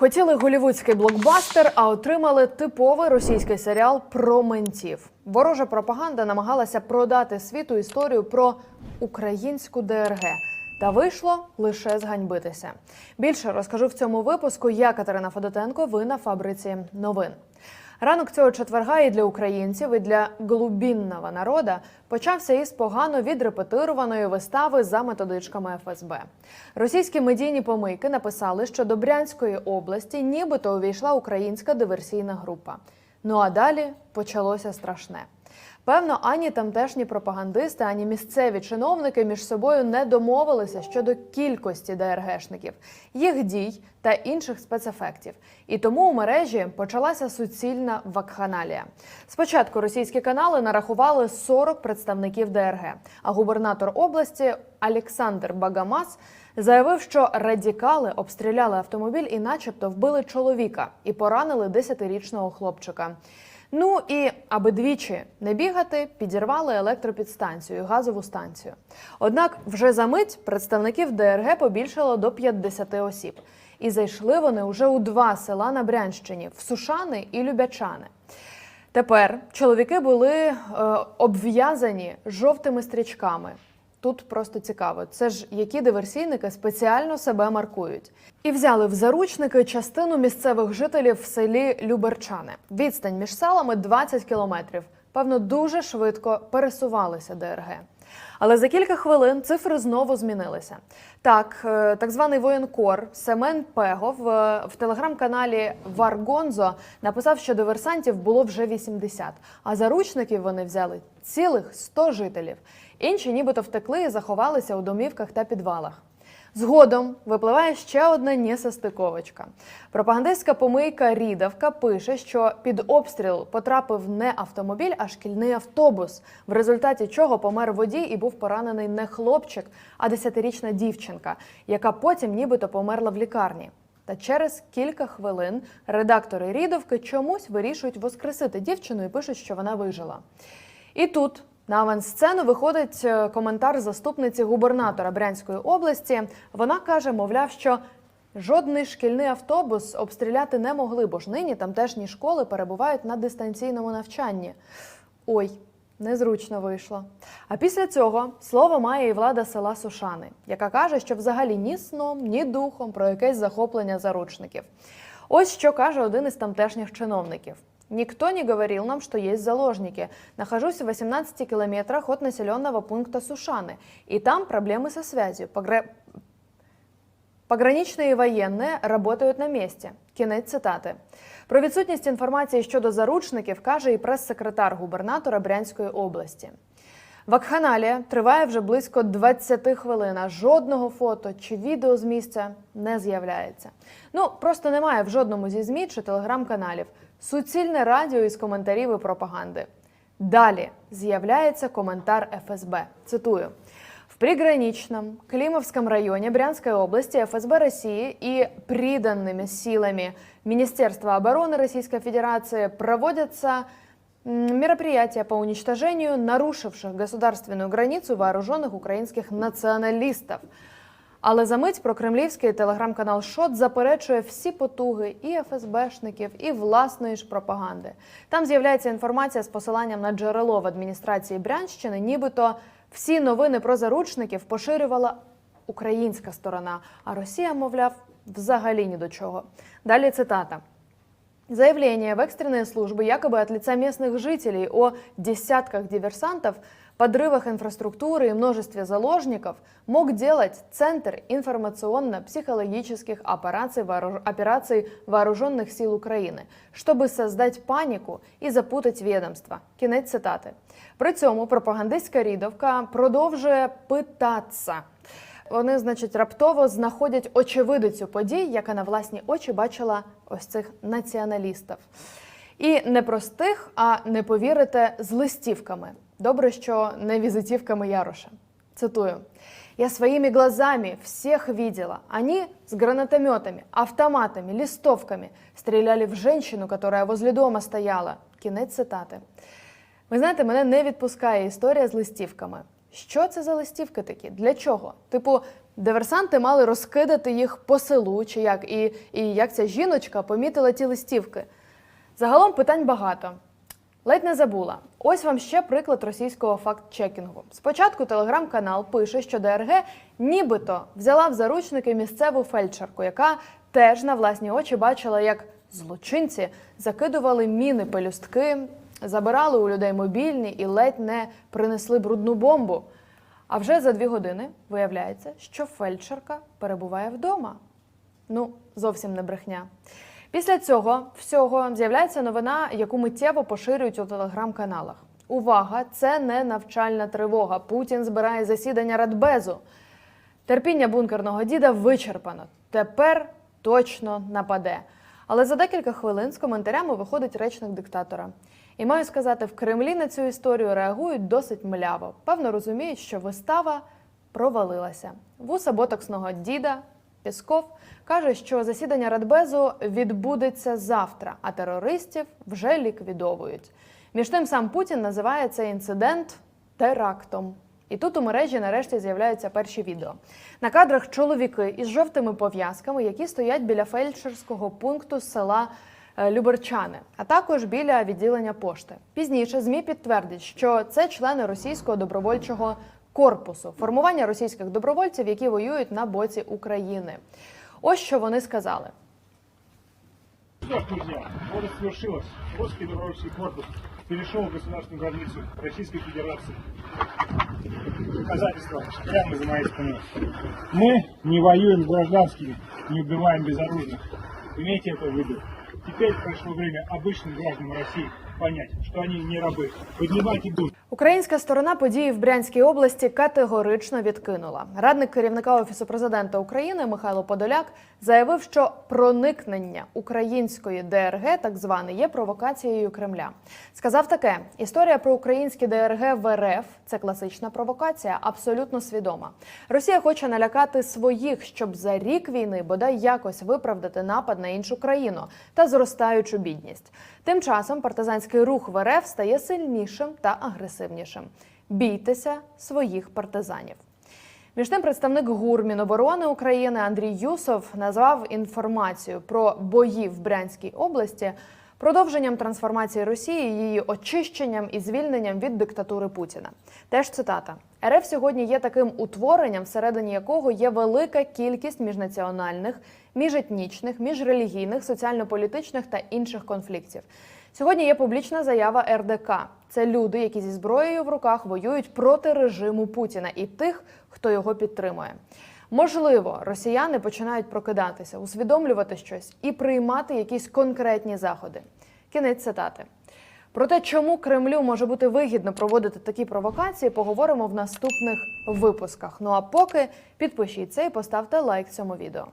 Хотіли голівудський блокбастер, а отримали типовий російський серіал про ментів. Ворожа пропаганда намагалася продати світу історію про українську ДРГ. Та вийшло лише зганьбитися. Більше розкажу в цьому випуску. Я Катерина Федотенко. Ви на фабриці новин. Ранок цього четверга і для українців, і для глубінного народа почався із погано відрепетированої вистави за методичками ФСБ. Російські медійні помийки написали, що до Брянської області нібито увійшла українська диверсійна група. Ну а далі почалося страшне. Певно, ані тамтешні пропагандисти, ані місцеві чиновники між собою не домовилися щодо кількості ДРГшників, їх дій та інших спецефектів. І тому у мережі почалася суцільна вакханалія. Спочатку російські канали нарахували 40 представників ДРГ, а губернатор області Олександр Багамас заявив, що радикали обстріляли автомобіль і, начебто, вбили чоловіка і поранили 10-річного хлопчика. Ну і аби двічі не бігати, підірвали електропідстанцію, газову станцію. Однак вже за мить представників ДРГ побільшало до 50 осіб. І зайшли вони уже у два села на Брянщині в Сушани і Любячани. Тепер чоловіки були е, обв'язані жовтими стрічками. Тут просто цікаво, це ж які диверсійники спеціально себе маркують. І взяли в заручники частину місцевих жителів в селі Люберчани. Відстань між селами 20 кілометрів. Певно, дуже швидко пересувалися ДРГ. Але за кілька хвилин цифри знову змінилися. Так, е, так званий воєнкор Семен Пегов е, в телеграм-каналі Варгонзо написав, що диверсантів було вже 80, а заручників вони взяли цілих 100 жителів. Інші нібито втекли і заховалися у домівках та підвалах. Згодом випливає ще одна несостиковочка. Пропагандистська помийка Рідавка пише, що під обстріл потрапив не автомобіль, а шкільний автобус, в результаті чого помер водій і був поранений не хлопчик, а десятирічна дівчинка, яка потім нібито померла в лікарні. Та через кілька хвилин редактори Рідовки чомусь вирішують воскресити дівчину і пишуть, що вона вижила. І тут на авансцену виходить е, коментар заступниці губернатора Брянської області. Вона каже, мовляв, що жодний шкільний автобус обстріляти не могли, бо ж нині тамтешні школи перебувають на дистанційному навчанні. Ой. Незручно вийшло. А після цього слово має і влада села Сушани, яка каже, що взагалі ні сном, ні духом про якесь захоплення заручників. Ось що каже один із тамтешніх чиновників. Никто не говорил нам, что есть заложники. Нахожусь в 18 километрах от населенного пункта Сушаны, и там проблемы со связью. Погра... Пограничные воєнні работають на місці. Кінець цитати. Про відсутність інформації щодо заручників каже і прес-секретар губернатора Брянської області. Вакханалія триває вже близько 20 хвилин. а Жодного фото чи відео з місця не з'являється. Ну просто немає в жодному зі змі чи телеграм-каналів. Суцільне радіо із коментарів і пропаганди. Далі з'являється коментар ФСБ. Цитую. Приграничном Климовском районе Брянской области ФСБ России и приданными силами Министерства обороны Российской Федерации проводятся мероприятия по уничтожению нарушивших государственную границу вооруженных украинских националистов. Але за мить прокремлівський телеграм-канал Шот заперечує всі потуги і ФСБшників, і власної ж пропаганди. Там з'являється інформація з посиланням на джерело в адміністрації Брянщини, нібито всі новини про заручників поширювала українська сторона, а Росія, мовляв, взагалі ні до чого. Далі цитата. Заявление в экстренные службы якобы от лица местных жителей о десятках диверсантов, подрывах инфраструктуры и множестве заложников мог делать Центр информационно-психологических операций, вооруж- операций Вооруженных сил Украины, чтобы создать панику і запутать ведомства. Кінець цитати. При цьому пропагандистська рідовка продовжує питатися. Вони, значить, раптово знаходять очевидицю подій, яка на власні очі бачила ось цих націоналістів. І не простих, а не повірите, з листівками. Добре, що не візитівками Яроша. Цитую. Я своими глазами всех видела. Они с гранатометами, автоматами, листовками стреляли в женщину, которая возле дома стояла. Кінець цитати. Ви знаєте, мене не відпускає історія з листівками. Що це за листівки такі? Для чого? Типу, Диверсанти мали розкидати їх по селу, чи як, і, і як ця жіночка помітила ті листівки. Загалом питань багато. Ледь не забула. Ось вам ще приклад російського факт-чекінгу. Спочатку телеграм-канал пише, що ДРГ нібито взяла в заручники місцеву фельдшерку, яка теж на власні очі бачила, як злочинці закидували міни пелюстки, забирали у людей мобільні і ледь не принесли брудну бомбу. А вже за дві години виявляється, що фельдшерка перебуває вдома. Ну, зовсім не брехня. Після цього всього з'являється новина, яку миттєво поширюють у телеграм-каналах. Увага! Це не навчальна тривога. Путін збирає засідання Радбезу. Терпіння бункерного діда вичерпано. Тепер точно нападе. Але за декілька хвилин з коментарями виходить речник диктатора. І маю сказати, в Кремлі на цю історію реагують досить мляво. Певно розуміють, що вистава провалилася. Вуса ботоксного діда Пісков каже, що засідання Радбезу відбудеться завтра, а терористів вже ліквідовують. Між тим сам Путін називає цей інцидент терактом. І тут у мережі нарешті з'являються перші відео. На кадрах чоловіки із жовтими пов'язками, які стоять біля фельдшерського пункту села Люберчани, а також біля відділення пошти. Пізніше ЗМІ підтвердять, що це члени російського добровольчого корпусу, формування російських добровольців, які воюють на боці України. Ось що вони сказали. Что ж, друзья, вот и свершилось. Русский добровольческий корпус перешел государственную границу Российской Федерации. Доказательство прямо за моей спиной. Мы не воюем с гражданскими, не убиваем безоружных. Имейте это в виду. Теперь пришло время обычным гражданам России понять, что они не рабы. Поднимайте дух. Українська сторона події в Брянській області категорично відкинула. Радник керівника офісу президента України Михайло Подоляк заявив, що проникнення української ДРГ, так зване, є провокацією Кремля. Сказав таке: історія про українські ДРГ в РФ – це класична провокація, абсолютно свідома. Росія хоче налякати своїх, щоб за рік війни бодай якось виправдати напад на іншу країну та зростаючу бідність. Тим часом партизанський рух в РФ стає сильнішим та агресивнішим. Бійтеся своїх партизанів. Між тим, представник ГУР Міноборони України Андрій Юсов назвав інформацію про бої в Брянській області продовженням трансформації Росії, її очищенням і звільненням від диктатури Путіна. Теж цитата: РФ сьогодні є таким утворенням, всередині якого є велика кількість міжнаціональних, міжетнічних, міжрелігійних, соціально-політичних та інших конфліктів. Сьогодні є публічна заява РДК. Це люди, які зі зброєю в руках воюють проти режиму Путіна і тих, хто його підтримує. Можливо, росіяни починають прокидатися, усвідомлювати щось і приймати якісь конкретні заходи. Кінець цитати. Про те, чому Кремлю може бути вигідно проводити такі провокації, поговоримо в наступних випусках. Ну а поки підпишіться і поставте лайк цьому відео.